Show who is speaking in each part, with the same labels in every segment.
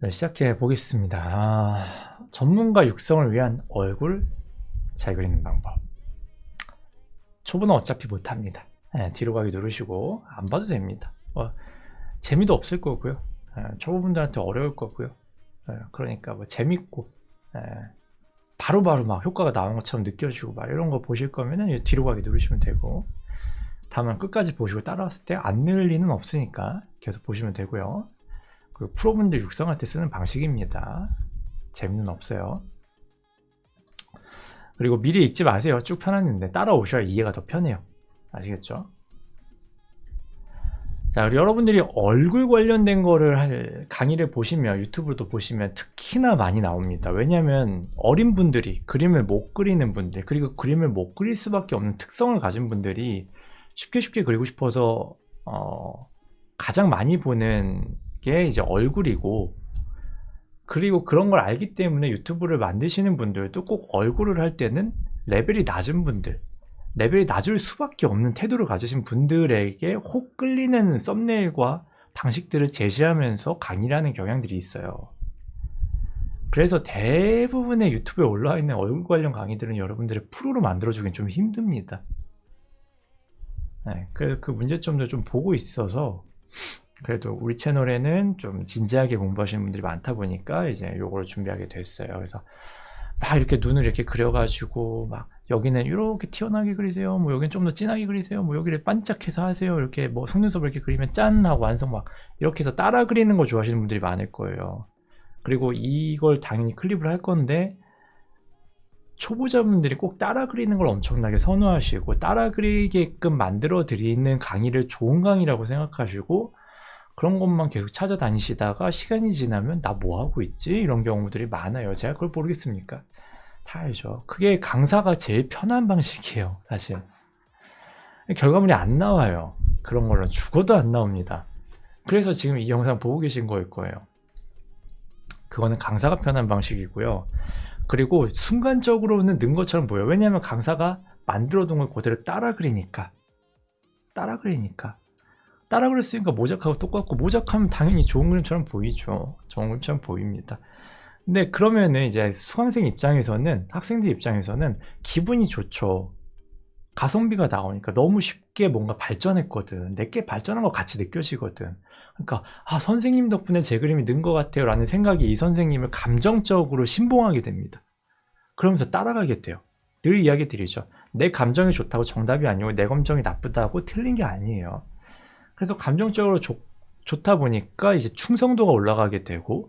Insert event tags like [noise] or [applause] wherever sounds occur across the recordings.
Speaker 1: 네, 시작해 보겠습니다. 아, 전문가 육성을 위한 얼굴 잘 그리는 방법. 초보는 어차피 못합니다. 네, 뒤로 가기 누르시고 안 봐도 됩니다. 어, 재미도 없을 거고요. 네, 초보분들한테 어려울 거고요. 네, 그러니까 뭐 재밌고 네, 바로바로 막 효과가 나온 것처럼 느껴지고 막 이런 거 보실 거면은 이 뒤로 가기 누르시면 되고 다만 끝까지 보시고 따라왔을 때 안 늘 리는 없으니까 계속 보시면 되고요. 그 프로분들 육성할 때 쓰는 방식입니다. 재미는 없어요. 그리고 미리 읽지 마세요. 쭉 펴놨는데 따라오셔야 이해가 더 편해요. 아시겠죠? 자, 여러분들이 얼굴 관련된 거를 할 강의를 보시면 유튜브도 보시면 특히나 많이 나옵니다. 왜냐하면 어린 분들이 그림을 못 그리는 분들 그리고 그림을 못 그릴 수밖에 없는 특성을 가진 분들이 쉽게 쉽게 그리고 싶어서 어, 가장 많이 보는 게 이제 얼굴이고 그리고 그런 걸 알기 때문에 유튜브를 만드시는 분들도 꼭 얼굴을 할 때는 레벨이 낮은 분들 레벨이 낮을 수밖에 없는 태도를 가지신 분들에게 혹 끌리는 썸네일과 방식들을 제시하면서 강의를 하는 경향들이 있어요. 그래서 대부분의 유튜브에 올라와 있는 얼굴 관련 강의들은 여러분들의 프로로 만들어주긴 좀 힘듭니다. 네, 그래서 그 문제점도 좀 보고 있어서 그래도 우리 채널에는 좀 진지하게 공부하시는 분들이 많다 보니까 이제 요거를 준비하게 됐어요. 그래서 막 이렇게 눈을 이렇게 그려가지고 막 여기는 이렇게 튀어나게 그리세요. 뭐 여기는 좀 더 진하게 그리세요. 뭐 여기를 반짝해서 하세요. 이렇게 뭐 속눈썹을 이렇게 그리면 짠 하고 완성 막 이렇게 해서 따라 그리는 거 좋아하시는 분들이 많을 거예요. 그리고 이걸 당연히 클립을 할 건데 초보자분들이 꼭 따라 그리는 걸 엄청나게 선호하시고 따라 그리게끔 만들어 드리는 강의를 좋은 강의라고 생각하시고 그런 것만 계속 찾아다니시다가 시간이 지나면 나 뭐 하고 있지? 이런 경우들이 많아요. 제가 그걸 모르겠습니까? 다 알죠. 그게 강사가 제일 편한 방식이에요. 사실. 결과물이 안 나와요. 그런 걸로 죽어도 안 나옵니다. 그래서 지금 이 영상 보고 계신 거일 거예요. 그거는 강사가 편한 방식이고요. 그리고 순간적으로는 는 것처럼 보여요. 왜냐하면 강사가 만들어 둔 걸 그대로 따라 그리니까. 따라 그리니까. 따라 그랬으니까 모작하고 똑같고 모작하면 당연히 좋은 그림처럼 보이죠. 좋은 그림처럼 보입니다. 근데 그러면은 이제 수강생 입장에서는 학생들 입장에서는 기분이 좋죠. 가성비가 나오니까 너무 쉽게 뭔가 발전했거든. 내게 발전한 것 같이 느껴지거든. 그러니까 아 선생님 덕분에 제 그림이 는 것 같아요 라는 생각이 이 선생님을 감정적으로 신봉하게 됩니다. 그러면서 따라가게 돼요. 늘 이야기 드리죠. 내 감정이 좋다고 정답이 아니고 내 감정이 나쁘다고 틀린 게 아니에요. 그래서 감정적으로 좋, 좋다 보니까 이제 충성도가 올라가게 되고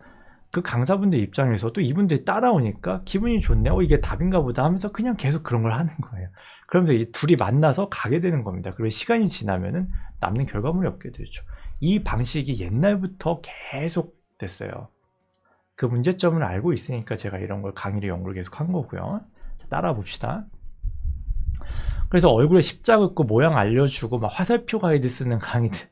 Speaker 1: 그 강사분들 입장에서도 이분들이 따라오니까 기분이 좋네. 어, 이게 답인가 보다 하면서 그냥 계속 그런 걸 하는 거예요. 그러면서 이 둘이 만나서 가게 되는 겁니다. 그리고 시간이 지나면은 남는 결과물이 없게 되죠. 이 방식이 옛날부터 계속 됐어요. 그 문제점을 알고 있으니까 제가 이런 걸 강의를 연구를 계속 한 거고요. 자, 따라 봅시다. 그래서 얼굴에 십자 긋고 모양 알려주고 막 화살표 가이드 쓰는 강의들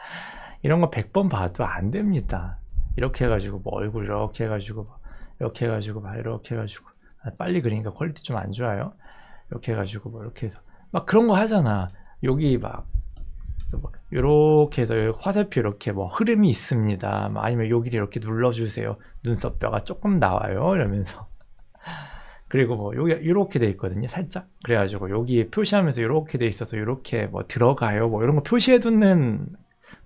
Speaker 1: [laughs] 이런 거 100번 봐도 안 됩니다. 이렇게 해가지고 뭐 얼굴 이렇게 해가지고 막 이렇게 해가지고 막 이렇게 해가지고 아, 빨리 그리니까 퀄리티 좀 안 좋아요. 이렇게 해가지고 뭐 이렇게 해서 막 그런 거 하잖아. 여기 막 그래서 뭐 이렇게 해서 화살표 이렇게 뭐 흐름이 있습니다. 뭐 아니면 여기를 이렇게 눌러주세요. 눈썹뼈가 조금 나와요. 이러면서 그리고 뭐 여기 이렇게 돼 있거든요. 살짝 그래가지고 여기 표시하면서 이렇게 돼 있어서 이렇게 뭐 들어가요. 뭐 이런 거 표시해 두는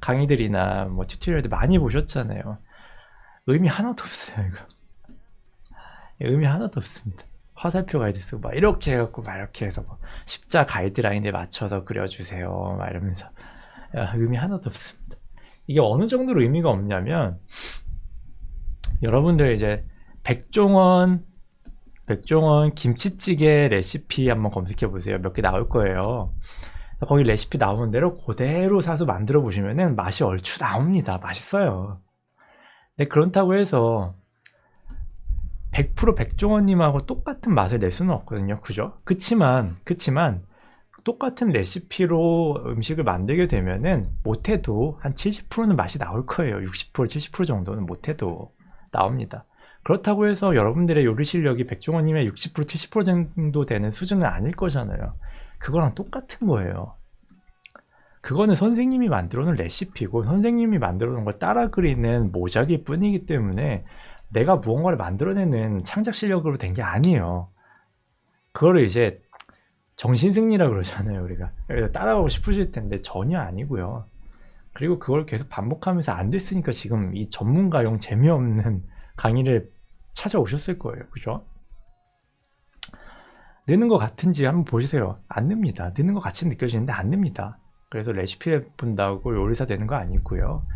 Speaker 1: 강의들이나 뭐 튜토리얼들 많이 보셨잖아요. 의미 하나도 없어요. 이거 의미 하나도 없습니다. 화살표 가이드 쓰고 막 이렇게 해갖고 막 이렇게 해서 뭐 십자 가이드라인에 맞춰서 그려주세요. 막 이러면서 야, 의미 하나도 없습니다. 이게 어느 정도로 의미가 없냐면 여러분들 이제 백종원 백종원 김치찌개 레시피 한번 검색해 보세요. 몇 개 나올 거예요. 거기 레시피 나오는 대로 그대로 사서 만들어 보시면은 맛이 얼추 나옵니다. 맛있어요. 근데 그렇다고 해서 100% 백종원님하고 똑같은 맛을 낼 수는 없거든요. 그죠? 그치만, 그치만, 똑같은 레시피로 음식을 만들게 되면은 못해도 한 70%는 맛이 나올 거예요. 60%, 70% 정도는 못해도 나옵니다. 그렇다고 해서 여러분들의 요리 실력이 백종원님의 60% 70% 정도 되는 수준은 아닐 거잖아요. 그거랑 똑같은 거예요. 그거는 선생님이 만들어 놓은 레시피고 선생님이 만들어 놓은 걸 따라 그리는 모작일 뿐이기 때문에 내가 무언가를 만들어내는 창작 실력으로 된 게 아니에요. 그거를 이제 정신승리라 그러잖아요, 우리가. 따라가고 싶으실 텐데 전혀 아니고요. 그리고 그걸 계속 반복하면서 안 됐으니까 지금 이 전문가용 재미없는 강의를 찾아오셨을 거예요. 그죠? 느는 것 같은지 한번 보세요. 안 늡니다. 느는 것 같이 느껴지는데 안 늡니다. 그래서 레시피 본다고 요리사 되는 거 아니고요.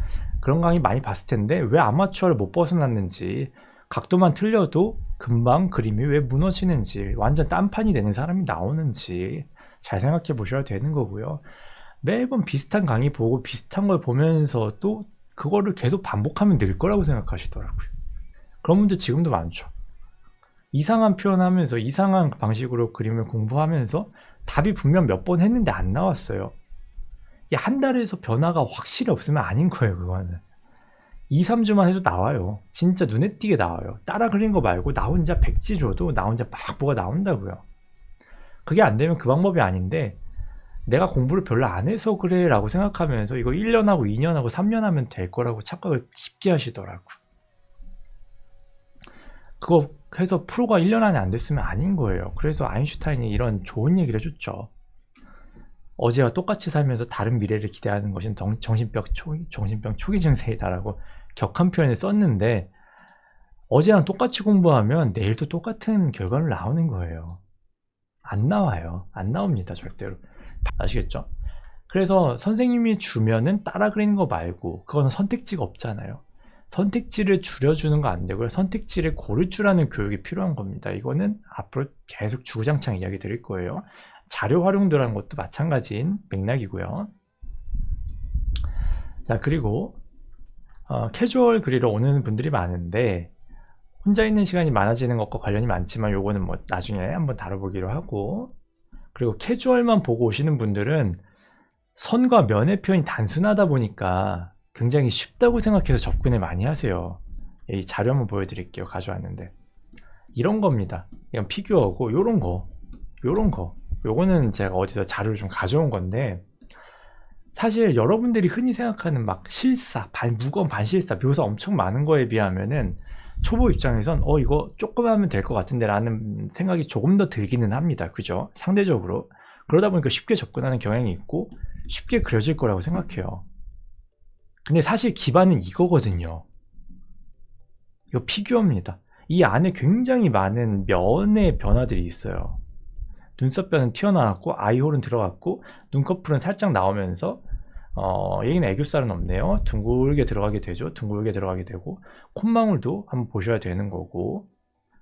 Speaker 1: 그런 강의 많이 봤을 텐데 왜 아마추어를 못 벗어났는지 각도만 틀려도 금방 그림이 왜 무너지는지 완전 딴판이 되는 사람이 나오는지 잘 생각해 보셔야 되는 거고요. 매번 비슷한 강의 보고 비슷한 걸 보면서도 그거를 계속 반복하면 늘 거라고 생각하시더라고요. 그런 분들 지금도 많죠. 이상한 표현하면서 이상한 방식으로 그림을 공부하면서 답이 분명 몇 번 했는데 안 나왔어요. 한 달에서 변화가 확실히 없으면 아닌 거예요, 그거는. 2, 3주만 해도 나와요. 진짜 눈에 띄게 나와요. 따라 그린 거 말고 나 혼자 백지 줘도 나 혼자 막 뭐가 나온다고요. 그게 안 되면 그 방법이 아닌데 내가 공부를 별로 안 해서 그래 라고 생각하면서 이거 1년 하고 2년 하고 3년 하면 될 거라고 착각을 깊게 하시더라고. 그거 해서 프로가 1년 안에 안 됐으면 아닌 거예요. 그래서 아인슈타인이 이런 좋은 얘기를 해줬죠. 어제와 똑같이 살면서 다른 미래를 기대하는 것은 정, 정신병, 초기, 정신병 초기 증세이다라고 격한 표현을 썼는데 어제랑 똑같이 공부하면 내일도 똑같은 결과를 나오는 거예요. 안 나와요. 안 나옵니다. 절대로. 아시겠죠? 그래서 선생님이 주면은 따라 그리는 거 말고 그거는 선택지가 없잖아요. 선택지를 줄여주는 거 안 되고요. 선택지를 고를 줄 아는 교육이 필요한 겁니다. 이거는 앞으로 계속 주구장창 이야기 드릴 거예요. 자료 활용도라는 것도 마찬가지인 맥락이고요. 자, 그리고 어, 캐주얼 그리러 오는 분들이 많은데 혼자 있는 시간이 많아지는 것과 관련이 많지만 요거는 뭐 나중에 한번 다뤄보기로 하고 그리고 캐주얼만 보고 오시는 분들은 선과 면의 표현이 단순하다 보니까 굉장히 쉽다고 생각해서 접근을 많이 하세요. 이 자료 한번 보여드릴게요. 가져왔는데 이런 겁니다. 이건 피규어고 요런 거, 요런 거. 요거는 제가 어디서 자료를 좀 가져온 건데 사실 여러분들이 흔히 생각하는 막 실사, 반, 무거운 반실사, 묘사 엄청 많은 거에 비하면은 초보 입장에선 어 이거 조금 하면 될 것 같은데 라는 생각이 조금 더 들기는 합니다. 그죠? 상대적으로 그러다 보니까 쉽게 접근하는 경향이 있고 쉽게 그려질 거라고 생각해요. 근데 사실 기반은 이거거든요. 이거 피규어입니다. 이 안에 굉장히 많은 면의 변화들이 있어요. 눈썹뼈는 튀어나왔고 아이홀은 들어갔고 눈꺼풀은 살짝 나오면서 어, 여기는 애교살은 없네요. 둥글게 들어가게 되죠. 둥글게 들어가게 되고 콧망울도 한번 보셔야 되는 거고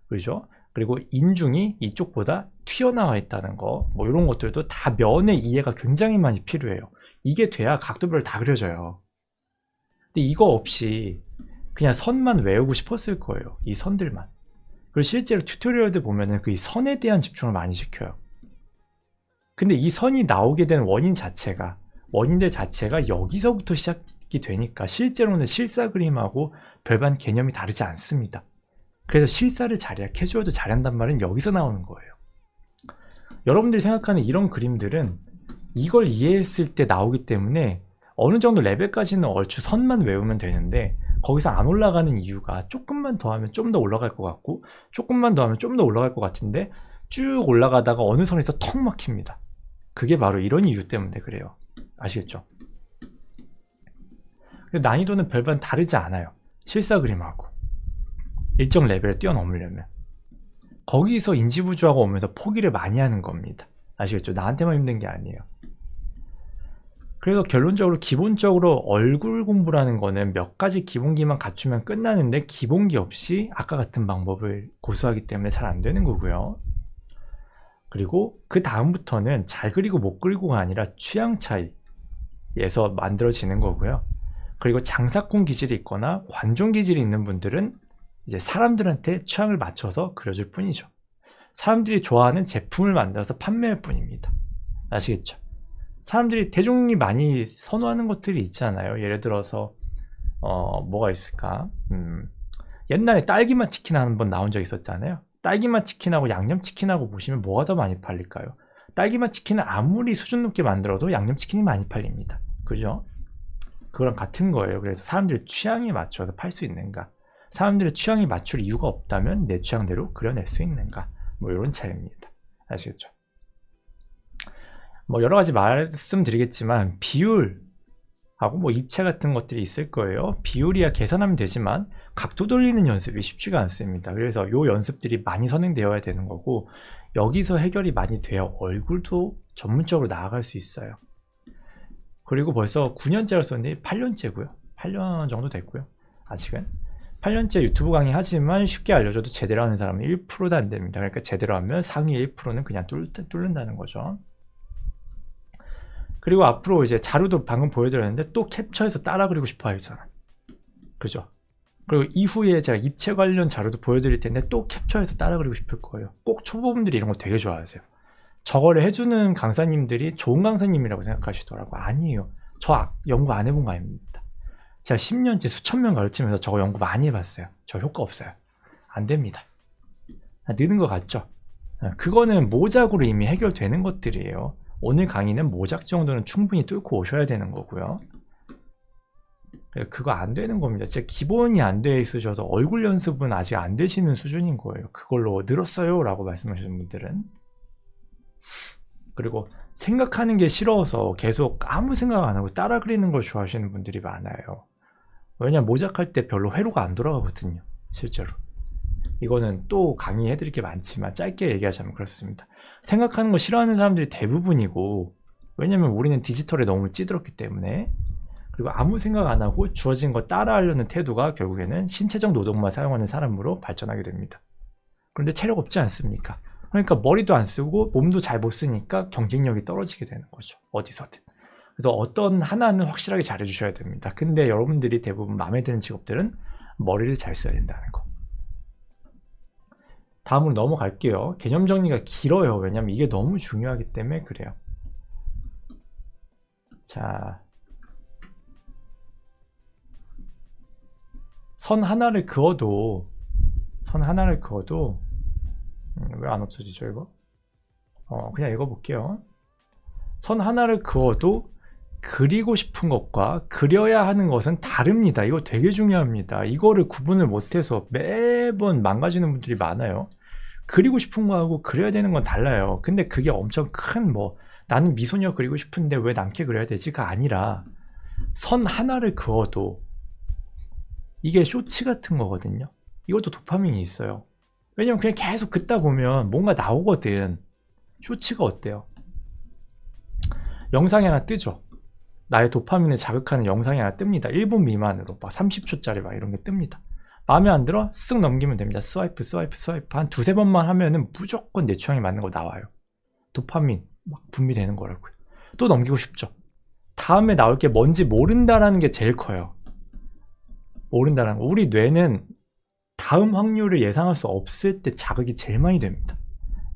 Speaker 1: 그죠? 그리고 인중이 이쪽보다 튀어나와 있다는 거, 뭐 이런 것들도 다 면의 이해가 굉장히 많이 필요해요. 이게 돼야 각도별로 다 그려져요. 근데 이거 없이 그냥 선만 외우고 싶었을 거예요. 이 선들만. 그리고 실제로 튜토리얼들 보면은 그 이 선에 대한 집중을 많이 시켜요. 근데 이 선이 나오게 된 원인 자체가 원인들 자체가 여기서부터 시작이 되니까 실제로는 실사 그림하고 별반 개념이 다르지 않습니다. 그래서 실사를 잘해야 캐주얼도 잘한단 말은 여기서 나오는 거예요. 여러분들이 생각하는 이런 그림들은 이걸 이해했을 때 나오기 때문에 어느 정도 레벨까지는 얼추 선만 외우면 되는데 거기서 안 올라가는 이유가 조금만 더 하면 좀 더 올라갈 것 같고 조금만 더 하면 좀 더 올라갈 것 같은데 쭉 올라가다가 어느 선에서 턱 막힙니다. 그게 바로 이런 이유 때문에 그래요. 아시겠죠? 난이도는 별반 다르지 않아요. 실사 그림하고 일정 레벨을 뛰어넘으려면 거기서 인지부조화가 오면서 포기를 많이 하는 겁니다. 아시겠죠? 나한테만 힘든 게 아니에요. 그래서 결론적으로 기본적으로 얼굴 공부라는 거는 몇 가지 기본기만 갖추면 끝나는데 기본기 없이 아까 같은 방법을 고수하기 때문에 잘 안 되는 거고요. 그리고 그 다음부터는 잘 그리고 못 그리고가 아니라 취향 차이에서 만들어지는 거고요. 그리고 장사꾼 기질이 있거나 관종 기질이 있는 분들은 이제 사람들한테 취향을 맞춰서 그려줄 뿐이죠. 사람들이 좋아하는 제품을 만들어서 판매할 뿐입니다. 아시겠죠? 사람들이 대중이 많이 선호하는 것들이 있잖아요. 예를 들어서 어 뭐가 있을까? 음, 옛날에 딸기맛 치킨 한번 나온 적 있었잖아요. 딸기맛 치킨하고 양념 치킨하고 보시면 뭐가 더 많이 팔릴까요? 딸기맛 치킨은 아무리 수준 높게 만들어도 양념치킨이 많이 팔립니다. 그죠? 그거랑 같은 거예요. 그래서 사람들의 취향에 맞춰서 팔 수 있는가? 사람들의 취향에 맞출 이유가 없다면 내 취향대로 그려낼 수 있는가? 뭐 이런 차이입니다. 아시겠죠? 뭐 여러 가지 말씀드리겠지만 비율 하고 뭐 입체 같은 것들이 있을 거예요. 비율이야 계산하면 되지만 각도 돌리는 연습이 쉽지가 않습니다. 그래서 요 연습들이 많이 선행되어야 되는 거고 여기서 해결이 많이 돼야 얼굴도 전문적으로 나아갈 수 있어요. 그리고 벌써 9년째를 썼는데 8년째고요. 8년 정도 됐고요. 아직은 8년째 유튜브 강의 하지만 쉽게 알려줘도 제대로 하는 사람은 1%도 안 됩니다. 그러니까 제대로 하면 상위 1%는 그냥 뚫, 뚫는다는 거죠. 그리고 앞으로 이제 자료도 방금 보여드렸는데 또 캡처해서 따라 그리고 싶어 할 사람. 그죠? 그리고 이후에 제가 입체 관련 자료도 보여드릴 텐데 또 캡처해서 따라 그리고 싶을 거예요. 꼭 초보분들이 이런 거 되게 좋아하세요. 저거를 해주는 강사님들이 좋은 강사님이라고 생각하시더라고요. 아니에요. 저 연구 안 해본 거 아닙니다. 제가 10년째 수천 명 가르치면서 저거 연구 많이 해봤어요. 저 효과 없어요. 안 됩니다. 느는 것 같죠? 그거는 모작으로 이미 해결되는 것들이에요. 오늘 강의는 모작 정도는 충분히 뚫고 오셔야 되는 거고요. 그거 안 되는 겁니다. 진짜 기본이 안 돼 있으셔서 얼굴 연습은 아직 안 되시는 수준인 거예요. 그걸로 늘었어요 라고 말씀하시는 분들은. 그리고 생각하는 게 싫어서 계속 아무 생각 안 하고 따라 그리는 걸 좋아하시는 분들이 많아요. 왜냐면 모작할 때 별로 회로가 안 돌아가거든요. 실제로. 이거는 또 강의해 드릴 게 많지만 짧게 얘기하자면 그렇습니다. 생각하는 거 싫어하는 사람들이 대부분이고 왜냐면 우리는 디지털에 너무 찌들었기 때문에 그리고 아무 생각 안 하고 주어진 거 따라하려는 태도가 결국에는 신체적 노동만 사용하는 사람으로 발전하게 됩니다. 그런데 체력 없지 않습니까? 그러니까 머리도 안 쓰고 몸도 잘 못 쓰니까 경쟁력이 떨어지게 되는 거죠. 어디서든. 그래서 어떤 하나는 확실하게 잘해 주셔야 됩니다. 근데 여러분들이 대부분 마음에 드는 직업들은 머리를 잘 써야 된다는 거. 다음으로 넘어갈게요. 개념 정리가 길어요. 왜냐면 이게 너무 중요하기 때문에 그래요. 자, 선 하나를 그어도 선 하나를 그어도 음, 왜안 없어지죠 이거? 어, 그냥 읽어볼게요. 선 하나를 그어도 그리고 싶은 것과 그려야 하는 것은 다릅니다. 이거 되게 중요합니다. 이거를 구분을 못해서 매번 망가지는 분들이 많아요. 그리고 싶은 거하고 그려야 되는 건 달라요. 근데 그게 엄청 큰 뭐 나는 미소녀 그리고 싶은데 왜 남캐 그려야 되지가 아니라 선 하나를 그어도 이게 쇼츠 같은 거거든요. 이것도 도파민이 있어요. 왜냐면 그냥 계속 긋다 보면 뭔가 나오거든. 쇼츠가 어때요? 영상이 하나 뜨죠. 나의 도파민을 자극하는 영상이 하나 뜹니다. 1분 미만으로 막 30초짜리 막 이런 게 뜹니다. 마음에 안 들어? 쓱 넘기면 됩니다. 스와이프, 스와이프, 스와이프 한 두세 번만 하면은 무조건 내 취향에 맞는 거 나와요. 도파민 막 분비되는 거라고요. 또 넘기고 싶죠. 다음에 나올 게 뭔지 모른다라는 게 제일 커요. 모른다는 거. 우리 뇌는 다음 확률을 예상할 수 없을 때 자극이 제일 많이 됩니다.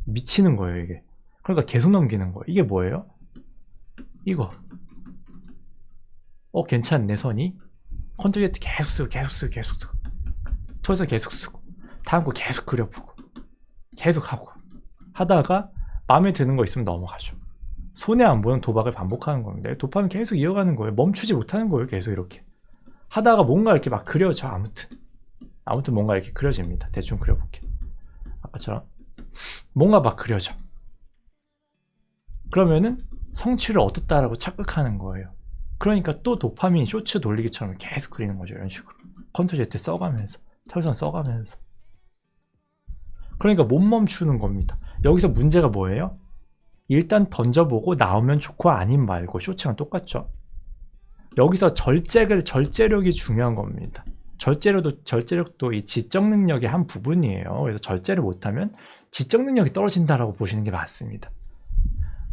Speaker 1: 미치는 거예요, 이게. 그러니까 계속 넘기는 거예요. 이게 뭐예요? 이거. 어, 괜찮네, 선이. 컨트롤 Z 계속 쓰고, 계속 쓰고, 계속 쓰고. 토에서 계속 쓰고. 다음 거 계속 그려보고. 계속 하고. 하다가 마음에 드는 거 있으면 넘어가죠. 손에 안 보는 도박을 반복하는 겁니다. 도파민 계속 이어가는 거예요. 멈추지 못하는 거예요. 계속 이렇게. 하다가 뭔가 이렇게 막 그려져 아무튼 아무튼 뭔가 이렇게 그려집니다 대충 그려볼게 아까처럼 뭔가 막 그려져 그러면은 성취를 얻었다라고 착각하는 거예요 그러니까 또 도파민 쇼츠 돌리기처럼 계속 그리는 거죠 이런 식으로 컨트롤 Z 써가면서 털선 써가면서 그러니까 못 멈추는 겁니다 여기서 문제가 뭐예요? 일단 던져보고 나오면 좋고 아님 말고 쇼츠랑 똑같죠 여기서 절제를 절제력이 중요한 겁니다. 절제력도 절제력도 이 지적 능력의 한 부분이에요. 그래서 절제를 못하면 지적 능력이 떨어진다라고 보시는 게 맞습니다.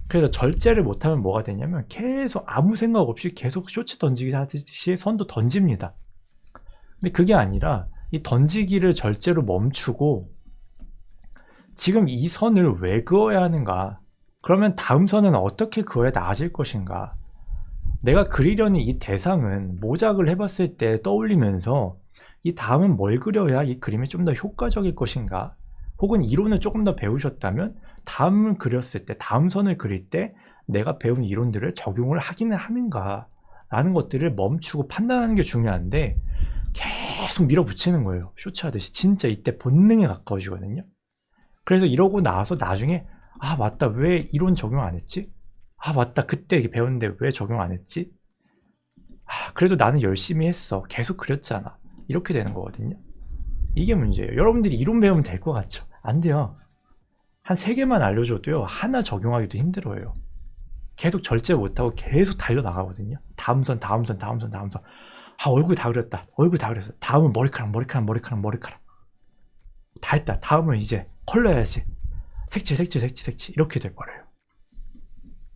Speaker 1: 그래서 절제를 못하면 뭐가 되냐면 계속 아무 생각 없이 계속 쇼츠 던지기 하듯이 선도 던집니다. 근데 그게 아니라 이 던지기를 절제로 멈추고 지금 이 선을 왜 그어야 하는가? 그러면 다음 선은 어떻게 그어야 나아질 것인가? 내가 그리려는 이 대상은 모작을 해봤을 때 떠올리면서 이 다음은 뭘 그려야 이 그림이 좀 더 효과적일 것인가 혹은 이론을 조금 더 배우셨다면 다음을 그렸을 때, 다음 선을 그릴 때 내가 배운 이론들을 적용을 하기는 하는가 라는 것들을 멈추고 판단하는 게 중요한데 계속 밀어붙이는 거예요. 쇼츠 하듯이. 진짜 이때 본능에 가까워지거든요. 그래서 이러고 나서 나중에 아 맞다 왜 이론 적용 안 했지? 아 맞다 그때 배웠는데 왜 적용 안 했지? 아 그래도 나는 열심히 했어. 계속 그렸잖아. 이렇게 되는 거거든요. 이게 문제예요. 여러분들이 이론 배우면 될 것 같죠? 안 돼요. 한 세 개만 알려줘도요 하나 적용하기도 힘들어요. 계속 절제 못하고 계속 달려나가거든요. 다음 선, 다음 선, 다음 선, 다음 선. 아, 얼굴 다 그렸다. 얼굴 다 그렸어. 다음은 머리카락, 머리카락, 머리카락, 머리카락. 다 했다. 다음은 이제 컬러 해야지. 색칠, 색칠, 색칠, 색칠. 이렇게 돼버려요.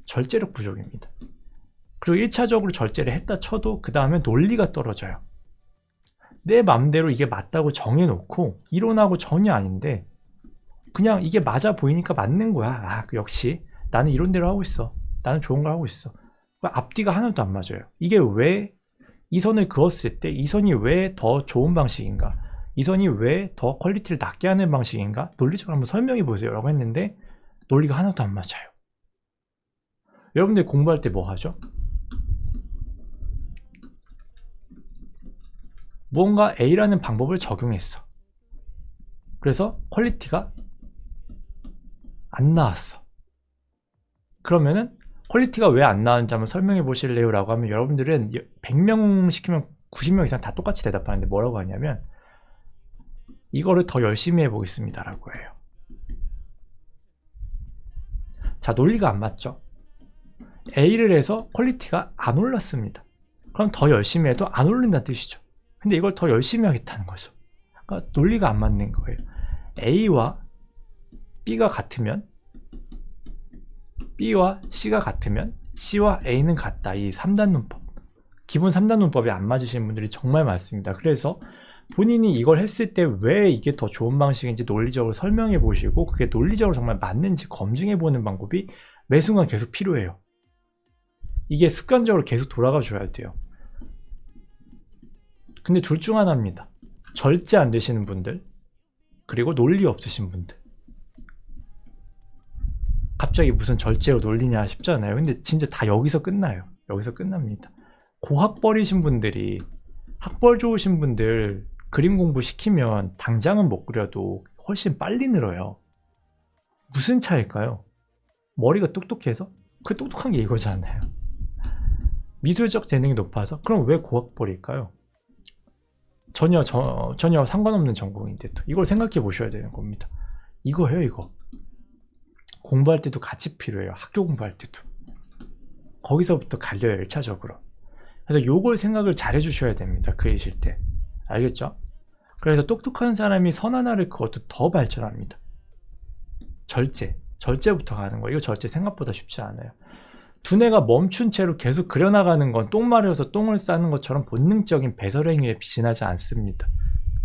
Speaker 1: 절제력 부족입니다. 그리고 1차적으로 절제를 했다 쳐도 그 다음에 논리가 떨어져요. 내 맘대로 이게 맞다고 정해놓고 이론하고 전혀 아닌데 그냥 이게 맞아 보이니까 맞는 거야. 아, 역시 나는 이론대로 하고 있어. 나는 좋은 걸 하고 있어. 그러니까 앞뒤가 하나도 안 맞아요. 이게 왜 이 선을 그었을 때 이 선이 왜 더 좋은 방식인가? 이 선이 왜 더 퀄리티를 낮게 하는 방식인가? 논리적으로 한번 설명해 보세요. 라고 했는데 논리가 하나도 안 맞아요. 여러분들 공부할 때 뭐 하죠? 무언가 A라는 방법을 적용했어. 그래서 퀄리티가 안 나왔어. 그러면은 퀄리티가 왜 안 나왔는지 한번 설명해 보실래요? 라고 하면 여러분들은 100명 시키면 90명 이상 다 똑같이 대답하는데 뭐라고 하냐면 이거를 더 열심히 해보겠습니다. 라고 해요. 자, 논리가 안 맞죠? A를 해서 퀄리티가 안 올랐습니다. 그럼 더 열심히 해도 안 올린다는 뜻이죠. 근데 이걸 더 열심히 하겠다는 거죠. 그러니까 논리가 안 맞는 거예요. A와 B가 같으면 B와 C가 같으면 C와 A는 같다. 이 3단 논법. 기본 3단 논법이 안 맞으시는 분들이 정말 많습니다. 그래서 본인이 이걸 했을 때 왜 이게 더 좋은 방식인지 논리적으로 설명해 보시고 그게 논리적으로 정말 맞는지 검증해 보는 방법이 매 순간 계속 필요해요. 이게 습관적으로 계속 돌아가 줘야 돼요. 근데 둘 중 하나입니다. 절제 안 되시는 분들, 그리고 논리 없으신 분들. 갑자기 무슨 절제로 놀리냐 싶잖아요. 근데 진짜 다 여기서 끝나요. 여기서 끝납니다. 고학벌이신 분들이 학벌 좋으신 분들 그림 공부 시키면 당장은 못 그려도 훨씬 빨리 늘어요. 무슨 차일까요? 머리가 똑똑해서? 그 똑똑한 게 이거잖아요. 미술적 재능이 높아서? 그럼 왜 고학벌일까요? 전혀 저, 전혀 상관없는 전공인데 또 이걸 생각해 보셔야 되는 겁니다. 이거예요, 이거. 공부할 때도 같이 필요해요. 학교 공부할 때도. 거기서부터 갈려요, 1차적으로. 그래서 요걸 생각을 잘 해주셔야 됩니다. 그리실 때. 알겠죠? 그래서 똑똑한 사람이 선 하나를 그것도 더 발전합니다. 절제. 절제부터 가는 거예요. 이거 절제 생각보다 쉽지 않아요. 두뇌가 멈춘 채로 계속 그려나가는 건 똥 마려서 똥을 싸는 것처럼 본능적인 배설 행위에 지나지 않습니다.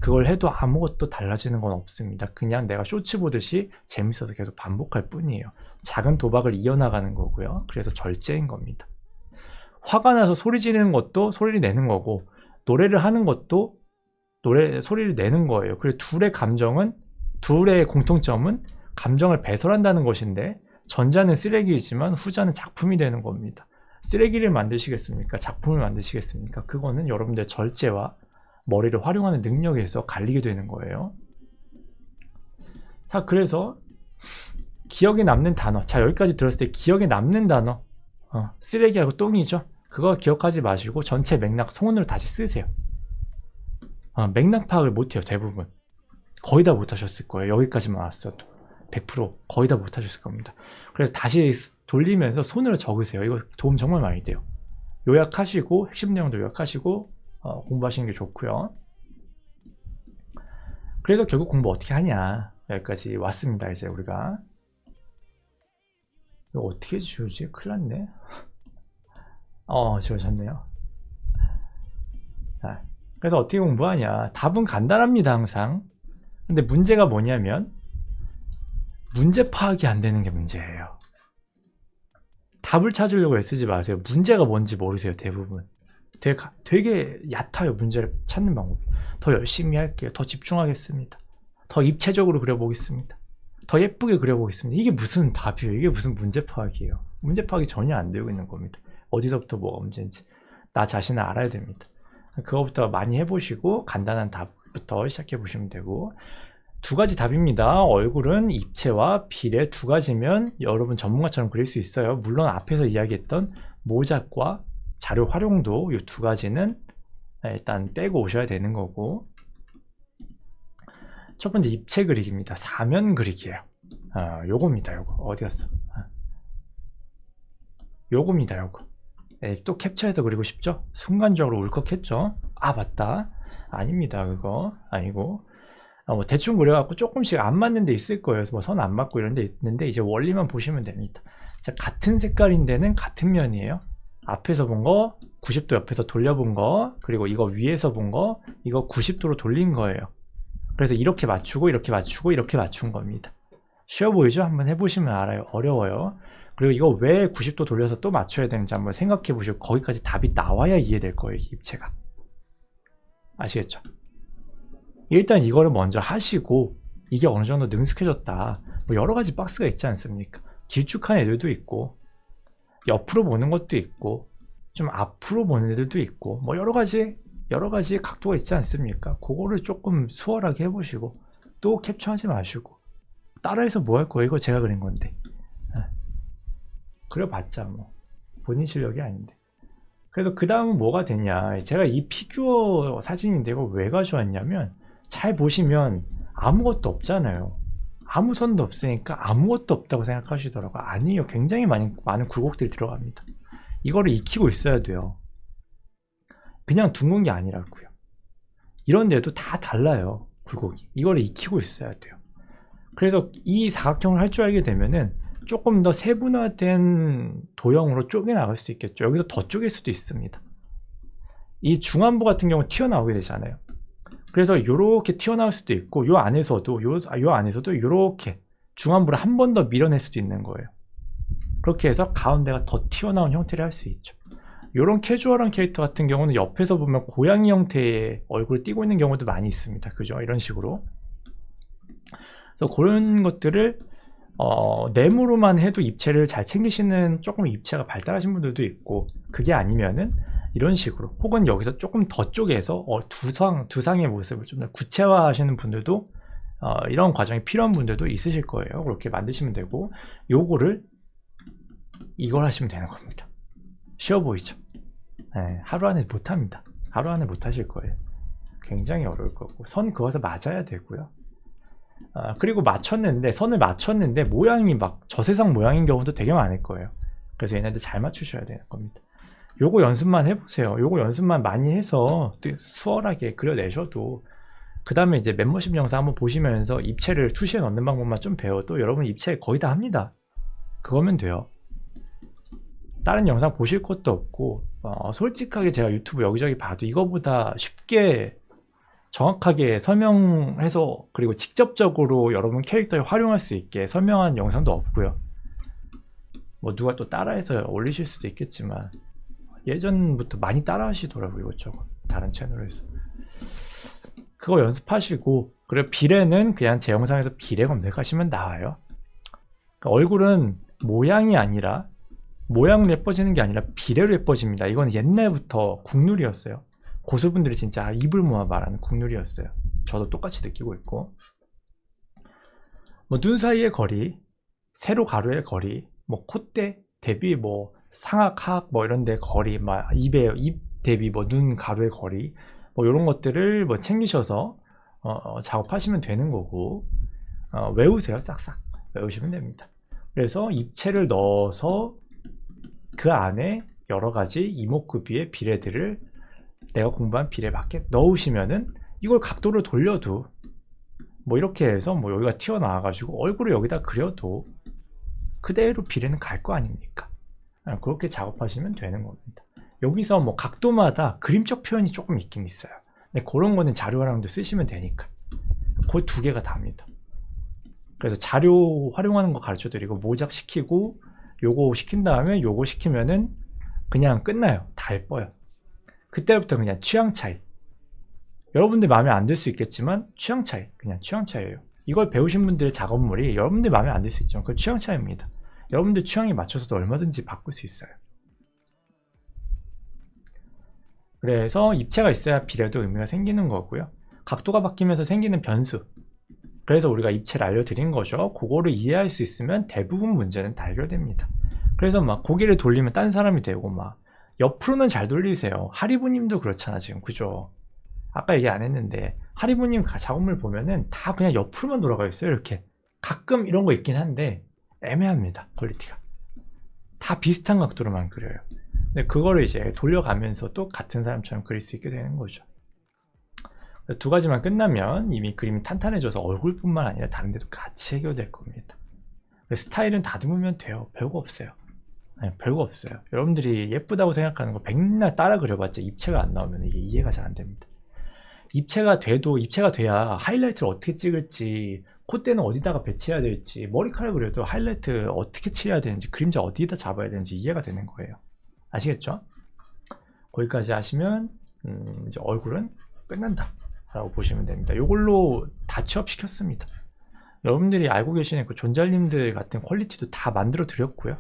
Speaker 1: 그걸 해도 아무것도 달라지는 건 없습니다. 그냥 내가 쇼츠 보듯이 재밌어서 계속 반복할 뿐이에요. 작은 도박을 이어나가는 거고요. 그래서 절제인 겁니다. 화가 나서 소리 지르는 것도 소리를 내는 거고 노래를 하는 것도 노래 소리를 내는 거예요. 그리고 둘의 감정은 둘의 공통점은 감정을 배설한다는 것인데 전자는 쓰레기이지만 후자는 작품이 되는 겁니다. 쓰레기를 만드시겠습니까? 작품을 만드시겠습니까? 그거는 여러분들 절제와 머리를 활용하는 능력에 서 갈리게 되는 거예요. 자, 그래서 기억에 남는 단어. 자, 여기까지 들었을 때 기억에 남는 단어. 어, 쓰레기하고 똥이죠. 그거 기억하지 마시고 전체 맥락 송원으로 다시 쓰세요. 어, 맥락 파악을 못해요, 대부분. 거의 다 못하셨을 거예요. 여기까지만 왔어도. 100% 거의 다 못하셨을 겁니다. 그래서 다시 돌리면서 손으로 적으세요. 이거 도움 정말 많이 돼요. 요약하시고, 핵심 내용도 요약하시고, 어, 공부하시는 게 좋고요. 그래서 결국 공부 어떻게 하냐 여기까지 왔습니다. 이제 우리가 이거 어떻게 지우지? 큰일 났네. 어 지워졌네요. 자, 그래서 어떻게 공부하냐? 답은 간단합니다. 항상. 근데 문제가 뭐냐면 문제 파악이 안 되는 게 문제예요. 답을 찾으려고 애쓰지 마세요. 문제가 뭔지 모르세요. 대부분. 되게, 되게 얕아요. 문제를 찾는 방법이. 더 열심히 할게요. 더 집중하겠습니다. 더 입체적으로 그려보겠습니다. 더 예쁘게 그려보겠습니다. 이게 무슨 답이에요? 이게 무슨 문제 파악이에요? 문제 파악이 전혀 안 되고 있는 겁니다. 어디서부터 뭐가 문제인지 나 자신을 알아야 됩니다. 그거부터 많이 해보시고 간단한 답부터 시작해 보시면 되고 두 가지 답입니다. 얼굴은 입체와 비례 두 가지면 여러분 전문가처럼 그릴 수 있어요. 물론 앞에서 이야기했던 모작과 자료 활용도 이 두 가지는 일단 떼고 오셔야 되는 거고 첫 번째 입체 그리기입니다. 사면 그리기예요. 아, 요겁니다. 요거 어디 갔어? 아. 요겁니다. 요거. 네, 또 캡처해서 그리고 싶죠? 순간적으로 울컥했죠? 아 맞다. 아닙니다. 그거 아니고 아, 뭐 대충 그려갖고 조금씩 안 맞는 데 있을 거예요. 뭐선 안 맞고 이런 데 있는데 이제 원리만 보시면 됩니다. 자, 같은 색깔인 데는 같은 면이에요. 앞에서 본 거 90도 옆에서 돌려본 거 그리고 이거 위에서 본 거 이거 90도로 돌린 거예요. 그래서 이렇게 맞추고 이렇게 맞추고 이렇게 맞춘 겁니다. 쉬워 보이죠? 한번 해보시면 알아요. 어려워요. 그리고 이거 왜 90도 돌려서 또 맞춰야 되는지 한번 생각해 보시고 거기까지 답이 나와야 이해될 거예요. 이 입체가. 아시겠죠? 일단 이거를 먼저 하시고 이게 어느 정도 능숙해졌다. 뭐 여러 가지 박스가 있지 않습니까? 길쭉한 애들도 있고 옆으로 보는 것도 있고 좀 앞으로 보는 애들도 있고 뭐 여러 가지 여러 가지 각도가 있지 않습니까? 그거를 조금 수월하게 해보시고 또 캡처하지 마시고 따라해서 뭐 할 거예요? 이거 제가 그린 건데 예. 그려봤자 뭐 본인 실력이 아닌데 그래서 그 다음은 뭐가 되냐 제가 이 피규어 사진인데 이거 왜 가져왔냐면 잘 보시면 아무것도 없잖아요 아무 선도 없으니까 아무것도 없다고 생각하시더라고요 아니에요 굉장히 많은, 많은 굴곡들이 들어갑니다 이거를 익히고 있어야 돼요 그냥 둥근 게 아니라고요. 이런 데도 다 달라요. 굴곡이. 이걸 익히고 있어야 돼요. 그래서 이 사각형을 할 줄 알게 되면은 조금 더 세분화된 도형으로 쪼개나갈 수 있겠죠. 여기서 더 쪼갤 수도 있습니다. 이 중안부 같은 경우 튀어나오게 되잖아요. 그래서 이렇게 튀어나올 수도 있고 요 안에서도 요, 요 안에서도 이렇게 중안부를 한 번 더 밀어낼 수도 있는 거예요. 그렇게 해서 가운데가 더 튀어나온 형태를 할 수 있죠. 이런 캐주얼한 캐릭터 같은 경우는 옆에서 보면 고양이 형태의 얼굴을 띄고 있는 경우도 많이 있습니다. 그죠? 이런 식으로. 그래서 그런 것들을 어, 네모로만 해도 입체를 잘 챙기시는 조금 입체가 발달하신 분들도 있고 그게 아니면은 이런 식으로 혹은 여기서 조금 더 쪼개서 어, 두상 두상의 모습을 좀 더 구체화 하시는 분들도 어, 이런 과정이 필요한 분들도 있으실 거예요. 그렇게 만드시면 되고 요거를 이걸 하시면 되는 겁니다. 쉬워 보이죠? 네, 하루 안에 못합니다. 하루 안에 못 하실 거예요. 굉장히 어려울 거고 선 그어서 맞아야 되고요. 아, 그리고 맞췄는데 선을 맞췄는데 모양이 막 저세상 모양인 경우도 되게 많을 거예요. 그래서 얘네들 잘 맞추셔야 되는 겁니다. 요거 연습만 해보세요. 요거 연습만 많이 해서 수월하게 그려내셔도 그 다음에 이제 멤버십 영상 한번 보시면서 입체를 투시에 넣는 방법만 좀 배워도 여러분 입체 거의 다 합니다. 그거면 돼요. 다른 영상 보실 것도 없고 어, 솔직하게 제가 유튜브 여기저기 봐도 이거보다 쉽게 정확하게 설명해서 그리고 직접적으로 여러분 캐릭터에 활용할 수 있게 설명한 영상도 없고요. 뭐 누가 또 따라해서 올리실 수도 있겠지만 예전부터 많이 따라 하시더라고요 이것저것 다른 채널에서 그거 연습하시고 그리고 비례는 그냥 제 영상에서 비례 검색하시면 나와요 그러니까 얼굴은 모양이 아니라 모양으로 예뻐지는 게 아니라 비례로 예뻐집니다. 이건 옛날부터 국룰이었어요. 고수분들이 진짜 입을 모아 말하는 국룰이었어요. 저도 똑같이 느끼고 있고 뭐 눈 사이의 거리, 세로 가로의 거리, 뭐 콧대 대비 뭐 상악 하악 뭐 이런 데 거리, 막 입에 입 대비 뭐 눈 가로의 거리 뭐 이런 것들을 뭐 챙기셔서 어, 어, 작업하시면 되는 거고 어, 외우세요 싹싹 외우시면 됩니다. 그래서 입체를 넣어서 그 안에 여러 가지 이목구비의 비례들을 내가 공부한 비례 밖에 넣으시면은 이걸 각도를 돌려도 뭐 이렇게 해서 뭐 여기가 튀어나와 가지고 얼굴을 여기다 그려도 그대로 비례는 갈 거 아닙니까 아, 그렇게 작업하시면 되는 겁니다 여기서 뭐 각도마다 그림적 표현이 조금 있긴 있어요 근데 그런 거는 자료 활용도 쓰시면 되니까 그 두 개가 답니다 그래서 자료 활용하는 거 가르쳐 드리고 모작 시키고 요거 시킨 다음에 요거 시키면은 그냥 끝나요. 다 예뻐요. 그때부터 그냥 취향 차이. 여러분들 마음에 안 들 수 있겠지만 취향 차이. 그냥 취향 차이예요. 이걸 배우신 분들의 작업물이 여러분들 마음에 안 들 수 있지만 그 취향 차이입니다. 여러분들 취향에 맞춰서도 얼마든지 바꿀 수 있어요. 그래서 입체가 있어야 비례도 의미가 생기는 거고요. 각도가 바뀌면서 생기는 변수. 그래서 우리가 입체를 알려드린 거죠. 그거를 이해할 수 있으면 대부분 문제는 다 해결됩니다. 그래서 막 고개를 돌리면 딴 사람이 되고 막 옆으로는 잘 돌리세요. 하리부님도 그렇잖아 지금 그죠? 아까 얘기 안 했는데 하리부님 가- 작업물 보면은 다 그냥 옆으로만 돌아가 있어요 이렇게 가끔 이런 거 있긴 한데 애매합니다 퀄리티가. 다 비슷한 각도로만 그려요. 근데 그거를 이제 돌려가면서 또 같은 사람처럼 그릴 수 있게 되는 거죠. 두 가지만 끝나면 이미 그림이 탄탄해져서 얼굴뿐만 아니라 다른 데도 같이 해결될 겁니다. 스타일은 다듬으면 돼요. 별거 없어요. 네, 별거 없어요. 여러분들이 예쁘다고 생각하는 거 백날 따라 그려봤자 입체가 안 나오면 이게 이해가 잘 안 됩니다. 입체가 돼도 입체가 돼야 하이라이트를 어떻게 찍을지 콧대는 어디다가 배치해야 될지 머리카락 그려도 하이라이트 어떻게 칠해야 되는지 그림자 어디다 잡아야 되는지 이해가 되는 거예요. 아시겠죠? 거기까지 하시면 음, 이제 얼굴은 끝난다 라고 보시면 됩니다. 이걸로 다 취업시켰습니다. 여러분들이 알고 계시는 그 존잘님들 같은 퀄리티도 다 만들어 드렸고요